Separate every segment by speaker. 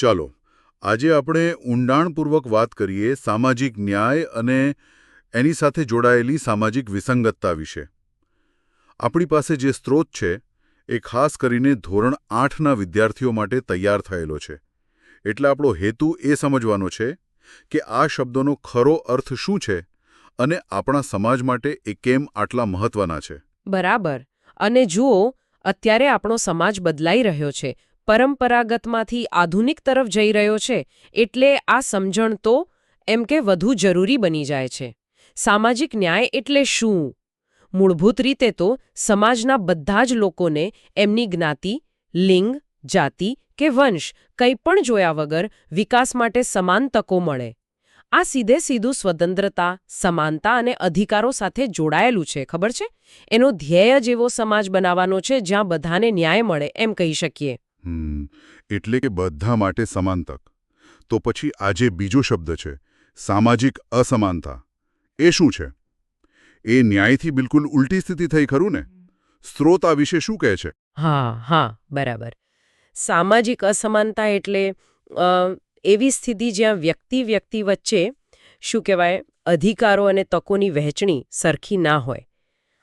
Speaker 1: ચાલો, આજે આપણે ઊંડાણપૂર્વક વાત કરીએ સામાજિક ન્યાય અને એની સાથે જોડાયેલી સામાજિક વિસંગતતા વિશે. આપણી પાસે જે સ્ત્રોત છે, એ ખાસ કરીને ધોરણ આઠના વિદ્યાર્થીઓ માટે તૈયાર થયેલો છે. એટલે આપણો હેતુ એ સમજવાનો છે કે આ શબ્દોનો ખરો અર્થ શું છે અને આપણા સમાજ માટે એ કેમ આટલા મહત્વના છે.
Speaker 2: બરાબર. અને જુઓ, અત્યારે આપણો સમાજ બદલાઈ રહ્યો છે. પરંપરાગતમાંથી આધુનિક તરફ જઈ રહ્યો છે એટલે આ સમજણ તો એમ કે વધુ જરૂરી બની જાય છે. સામાજિક ન્યાય એટલે શું? મૂળભૂત રીતે તો સમાજના બધા જ લોકોને એમની જ્ઞાતિ, લિંગ, જાતિ કે વંશ કંઈ પણ જોયા વગર વિકાસ માટે સમાન તકો મળે. આ સીધે સીધું સ્વતંત્રતા, સમાનતા અને અધિકારો સાથે જોડાયેલું છે, ખબર છે? એનો ધ્યેય જ એવો સમાજ બનાવવાનો છે જ્યાં બધાને ન્યાય મળે એમ કહી શકીએ.
Speaker 1: એટલે કે બધા માટે સમાન તક. તો પછી આજે બીજો શબ્દ છે, સામાજિક અસમાનતા, એ શું છે? એ ન્યાયથી બિલકુલ ઉલટી સ્થિતિ થઈ ખરું ને? સ્ત્રોત આ વિશે શું કહે છે?
Speaker 2: હા હા, બરાબર. સામાજિક અસમાનતા એટલે એવી સ્થિતિ જ્યાં વ્યક્તિ વ્યક્તિ વચ્ચે, શું કહેવાય, અધિકારો અને તકોની વહેંચણી સરખી ના હોય.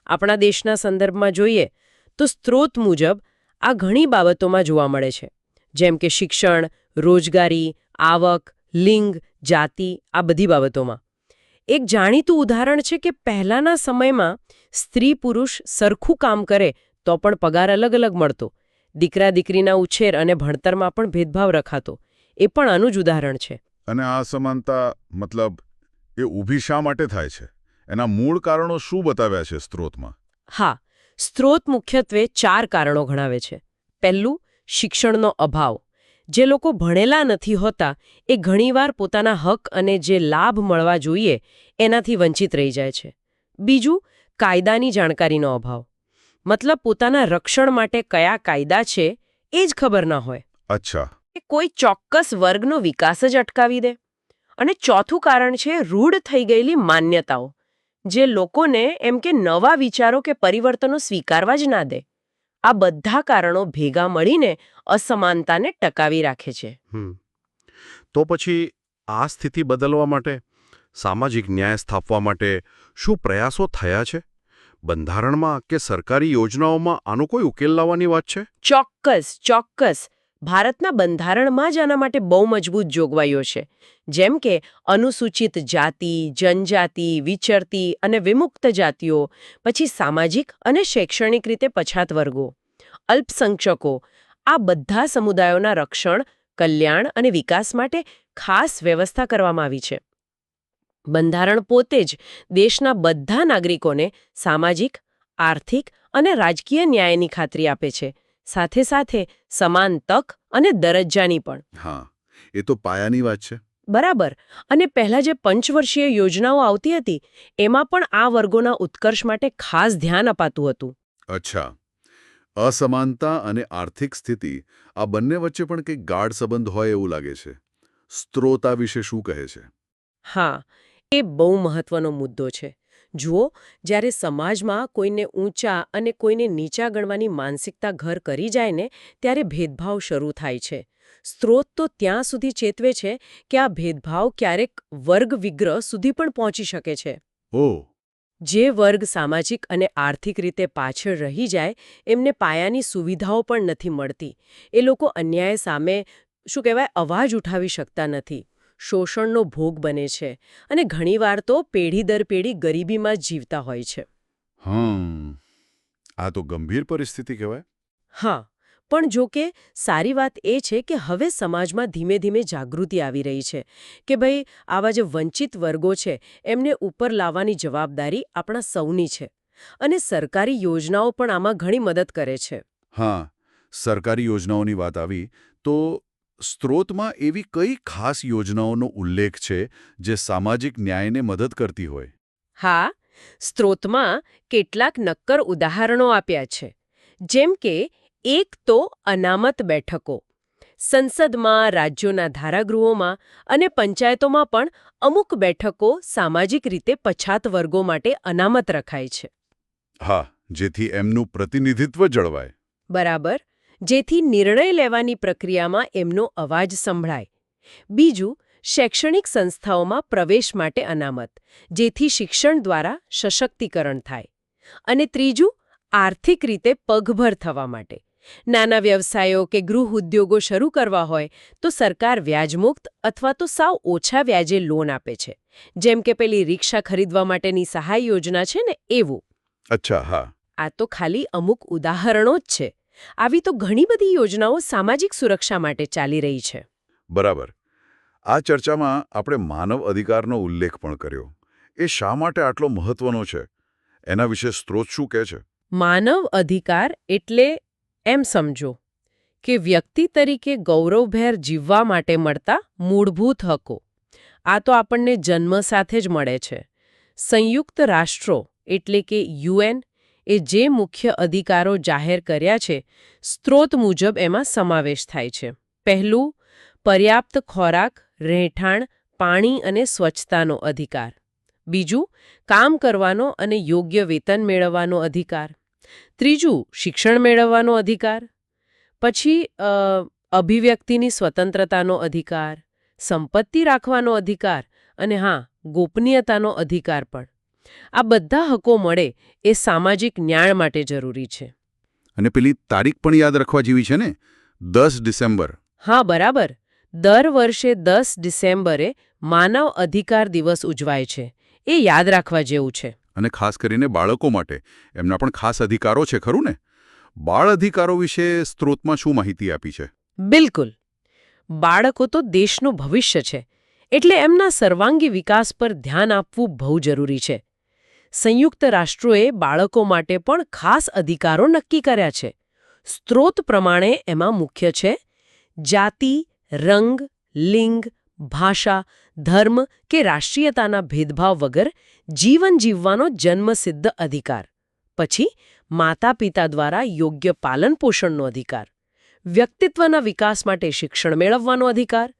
Speaker 2: આપણા દેશના સંદર્ભમાં જોઈએ, તો સ્ત્રોત મુજબ આ ઘણી બાબતોમાં જોવા મળે છે. જેમ કે શિક્ષણ રોજગારી આવક લિંગ જાતિ આ બધી બાબતોમાં. એક જાણીતું ઉદાહરણ છે કે પહેલાના સમયમાં સ્ત્રી પુરુષ સરખું કામ કરે તો પણ પગાર અલગ અલગ મળતો. દીકરા દીકરીના ઉછેર અને ભણતરમાં પણ ભેદભાવ રખાતો. એ પણ આનું જ ઉદાહરણ છે.
Speaker 1: અને આ અસમાનતા મતલબ એ ઊભી શા માટે થાય છે? એના મૂળ કારણો શું બતાવ્યા છે સ્ત્રોતમાં?
Speaker 2: હા સ્ત્રોત મુખ્યત્વે ચાર કારણો ગણાવે છે. પહેલું શિક્ષણનો અભાવ. જે લોકો ભણેલા નથી હોતા એ ઘણીવાર પોતાના હક અને જે લાભ મળવા જોઈએ એનાથી વંચિત રહી જાય છે. બીજું કાયદાની જાણકારીનો અભાવ. મતલબ પોતાના રક્ષણ માટે કયા કાયદા છે એ જ ખબર ના હોય.
Speaker 1: અચ્છા.
Speaker 2: એ કોઈ ચોક્કસ વર્ગનો વિકાસ જ અટકાવી દે. અને ચોથું કારણ છે રૂઢ થઈ ગયેલી માન્યતાઓ. જે લોકોને એમ કે નવા વિચારો કે પરિવર્તનો સ્વીકારવા જ ના દે. આ બધા કારણો ભેગા મળીને અસમાનતાને ટકાવી રાખે છે.
Speaker 3: તો પછી આ સ્થિતિ બદલવા માટે સામાજિક ન્યાય સ્થાપવા માટે શું પ્રયાસો થયા છે? બંધારણમાં કે સરકારી યોજનાઓમાં આનો કોઈ ઉકેલ લાવવાની વાત છે?
Speaker 2: ચોક્કસ ચોક્કસ. ભારતના બંધારણમાં જ આના માટે બહુ મજબૂત જોગવાઈઓ છે. જેમ કે, અનુસૂચિત જાતિ, જનજાતિ, વિચરતી અને વિમુક્ત જાતિઓ, પછી સામાજિક અને શૈક્ષણિક રીતે પછાત વર્ગો, અલ્પસંખ્યકો, આ બધા સમુદાયોના રક્ષણ, કલ્યાણ અને વિકાસ માટે ખાસ વ્યવસ્થા કરવામાં આવી છે. બંધારણ પોતે જ દેશના બધા નાગરિકોને સામાજિક, આર્થિક અને રાજકીય ન્યાયની ખાતરી આપે છે. સાથે સાથે સમાન તક અને દરજ્જાની પણ.
Speaker 1: હા એ તો પાયાની વાત છે.
Speaker 2: બરાબર. અને પહેલા જે પંચવર્ષીય યોજનાઓ આવતી હતી એમાં પણ આ વર્ગોના ઉત્કર્ષ માટે ખાસ ધ્યાન અપાતું હતું.
Speaker 1: અચ્છા. અસમાનતા અને આર્થિક સ્થિતિ આ બંને વચ્ચે પણ કંઈક ગાઢ સંબંધ હોય એવું લાગે છે. સ્ત્રોતા વિશે શું કહે છે?
Speaker 2: હા એ બહુ મહત્વનો મુદ્દો છે. જુઓ જ્યારે સમાજમાં કોઈને ઊંચા અને કોઈને નીચા ગણવાની માનસિકતા ઘર કરી જાય ને ત્યારે ભેદભાવ શરૂ થાય છે. સ્ત્રોત તો ત્યાં સુધી ચેતવે છે કે આ ભેદભાવ ક્યારેક વર્ગ વિગ્રહ સુધી પણ પહોંચી શકે છે.
Speaker 1: ઓ.
Speaker 2: જે વર્ગ સામાજિક અને આર્થિક રીતે પાછળ રહી જાય એમને પાયાની સુવિધાઓ પણ નથી મળતી. એ લોકો અન્યાય સામે શું કહેવાય અવાજ ઉઠાવી શકતા નથી. શોષણનો ભોગ બને છે અને ઘણીવાર તો પેઢી દર પેઢી ગરીબીમાં જીવતા હોય છે.
Speaker 1: હમ આ તો ગંભીર પરિસ્થિતિ કહેવાય.
Speaker 2: હા પણ જો કે સારી વાત એ છે કે હવે સમાજમાં ધીમે ધીમે જાગૃતિ આવી રહી છે કે ભાઈ આવા જે વંચિત વર્ગો છે એમને ઉપર લાવવાની જવાબદારી આપણા સૌની છે અને સરકારી યોજનાઓ પણ આમાં ઘણી મદદ કરે છે.
Speaker 1: હા સરકારી યોજનાઓની વાત આવી તો સ્ત્રોતમાં એવી કઈ ખાસ યોજનાઓનો ઉલ્લેખ છે જે સામાજિક ન્યાયને મદદ કરતી હોય?
Speaker 2: હા સ્ત્રોતમાં કેટલાક નક્કર ઉદાહરણો આપ્યા છે. જેમ કે એક તો અનામત બેઠકો. સંસદમાં રાજ્યોના ધારાગૃહોમાં અને પંચાયતોમાં પણ અમુક બેઠકો સામાજિક રીતે પછાત વર્ગો માટે અનામત રખાય છે.
Speaker 1: હા જેથી એમનું પ્રતિનિધિત્વ જળવાય.
Speaker 2: બરાબર. જેથી નિર્ણય લેવાની પ્રક્રિયામાં એમનો અવાજ સંભળાય. બીજું શૈક્ષણિક સંસ્થાઓમાં પ્રવેશ માટે અનામત જેથી શિક્ષણ દ્વારા સશક્તિકરણ થાય. અને ત્રીજું આર્થિક રીતે પગભર થવા માટે. નાના વ્યવસાયો કે ગૃહ ઉદ્યોગો શરૂ કરવા હોય તો સરકાર વ્યાજમુક્ત અથવા તો સાવ ઓછા વ્યાજે લોન આપે છે. જેમ કે પેલી રિક્ષા ખરીદવા માટેની સહાય યોજના છે ને એવું.
Speaker 1: અચ્છા હા.
Speaker 2: આ તો ખાલી અમુક ઉદાહરણો જ છે. આવી તો ઘણી બધી યોજનાઓ સામાજિક સુરક્ષા માટે ચાલી રહી છે.
Speaker 1: બરાબર. આ ચર્ચામાં આપણે માનવ અધિકારનો ઉલ્લેખ પણ કર્યો. એ શા માટે આટલો મહત્વનો છે? એના વિશે સ્ત્રોત શું કહે છે?
Speaker 2: માનવ અધિકાર એટલે એમ સમજો કે વ્યક્તિ તરીકે ગૌરવભેર જીવવા માટે મળતા મૂળભૂત હકો. આ તો આપણને જન્મ સાથે જ મળે છે. સંયુક્ત રાષ્ટ્રો એટલે કે યુએન એ જે મુખ્ય અધિકારો જાહેર કર્યા છે, સ્ત્રોત મુજબ એમાં સમાવેશ થાય છે. પહેલું, પર્યાપ્ત ખોરાક, રહેઠાણ, પાણી અને સ્વચ્છતાનો અધિકાર. બીજું, કામ કરવાનો અને યોગ્ય વેતન મેળવવાનો અધિકાર. ત્રીજું, શિક્ષણ મેળવવાનો અધિકાર. પછી અભિવ્યક્તિની સ્વતંત્રતાનો અધિકાર, સંપત્તિ રાખવાનો અધિકાર અને હા, ગોપનીયતાનો અધિકાર પણ. આ બધા હકો મળે એ સામાજિક ન્યાય માટે જરૂરી છે.
Speaker 1: અને પેલી તારીખ પણ યાદ રાખવા જેવી છે ને? દસ ડિસેમ્બર.
Speaker 2: હા બરાબર. દર વર્ષે દસ ડિસેમ્બરે માનવ અધિકાર દિવસ ઉજવાય છે. એ યાદ રાખવા જેવું છે.
Speaker 1: અને ખાસ કરીને બાળકો માટે. એમના પણ ખાસ અધિકારો છે ખરું ને? બાળ અધિકારો વિશે સ્ત્રોતમાં શું માહિતી આપી છે?
Speaker 2: બિલકુલ. બાળકો તો દેશનું ભવિષ્ય છે. એટલે એમના સર્વાંગી વિકાસ પર ધ્યાન આપવું બહુ જરૂરી છે. સંયુક્ત રાષ્ટ્રોએ બાળકો માટે પણ ખાસ અધિકારો નક્કી કર્યા છે. સ્ત્રોત પ્રમાણે એમાં મુખ્ય છે, જાતિ, રંગ, લિંગ, ભાષા, ધર્મ કે રાષ્ટ્રીયતાના ભેદભાવ વગર જીવન જીવવાનો જન્મસિદ્ધ અધિકાર. પછી માતા પિતા દ્વારા યોગ્ય પાલન પોષણનો અધિકાર, વ્યક્તિત્વના વિકાસ માટે શિક્ષણ મેળવવાનો અધિકાર,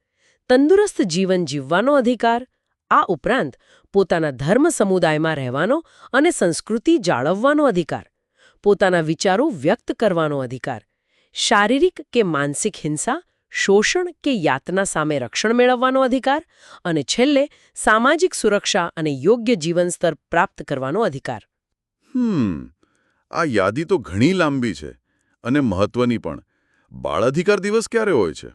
Speaker 2: તંદુરસ્ત જીવન જીવવાનો અધિકાર આ ઉપરાંત પોતાના ધર્મ સમુદાયમાં રહેવાનો અને સંસ્કૃતિ જાળવવાનો અધિકાર પોતાના વિચારો વ્યક્ત કરવાનો અધિકાર શારીરિક કે માનસિક હિંસા શોષણ કે યાતના સામે રક્ષણ મેળવવાનો અધિકાર અને છેલ્લે સામાજિક સુરક્ષા અને યોગ્ય જીવન સ્તર પ્રાપ્ત કરવાનો અધિકાર.
Speaker 1: હમ આ યાદી તો ઘણી લાંબી છે અને મહત્વની પણ. બાળ અધિકાર દિવસ ક્યારે હોય છે?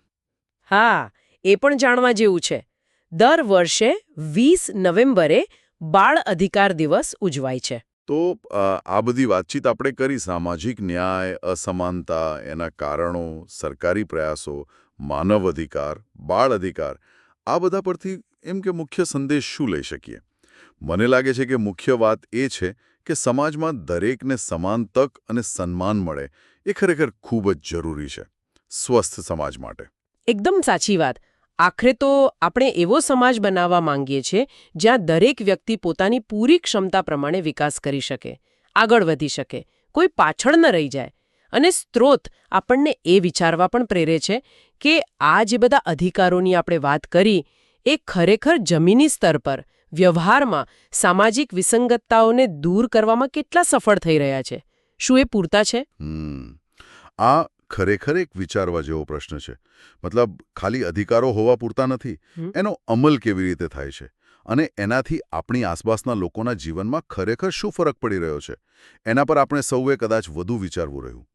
Speaker 2: હા એ પણ જાણવા જેવું છે. દર વર્ષે વીસ નવેમ્બરે બાળ અધિકાર દિવસ ઉજવાય છે.
Speaker 1: તો આ બધી વાતચીત આપણે કરી. સામાજિક ન્યાય અસમાનતા એના કારણો સરકારી પ્રયાસો માનવ અધિકાર બાળ અધિકાર આ બધા પરથી એમ કે મુખ્ય સંદેશ શું લઈ શકીએ? મને લાગે છે કે મુખ્ય વાત એ છે કે સમાજમાં દરેકને સમાન તક અને સન્માન મળે. એ ખરેખર ખૂબ જ જરૂરી છે. સ્વસ્થ સમાજ માટે.
Speaker 2: એકદમ સાચી વાત. આખરે તો આપણે એવો સમાજ બનાવવા માંગીએ છીએ, જ્યાં દરેક વ્યક્તિ પોતાની પૂરી ક્ષમતા પ્રમાણે વિકાસ કરી શકે, આગળ વધી શકે, કોઈ પાછળ ન રહી જાય. અને સ્ત્રોત આપણને એ વિચારવા પણ પ્રેરે છે કે આ જે બધા અધિકારોની આપણે વાત કરી, એ ખરેખર જમીની સ્તર પર, વ્યવહારમાં, સામાજિક વિસંગતતાઓને દૂર કરવામાં કેટલા સફળ થઈ રહ્યા છે. શું એ પૂરતા છે?
Speaker 1: આ ખરેખર એક વિચારવા જેવો પ્રશ્ન છે. મતલબ ખાલી અધિકારો હોવા પૂરતા નથી. એનો અમલ કેવી રીતે થાય છે? અને એનાથી આપણી આસપાસના લોકોના જીવનમાં ખરેખર શું ફરક પડી રહ્યો છે? એના પર આપણે સૌએ કદાચ વધુ વિચારવું રહ્યું.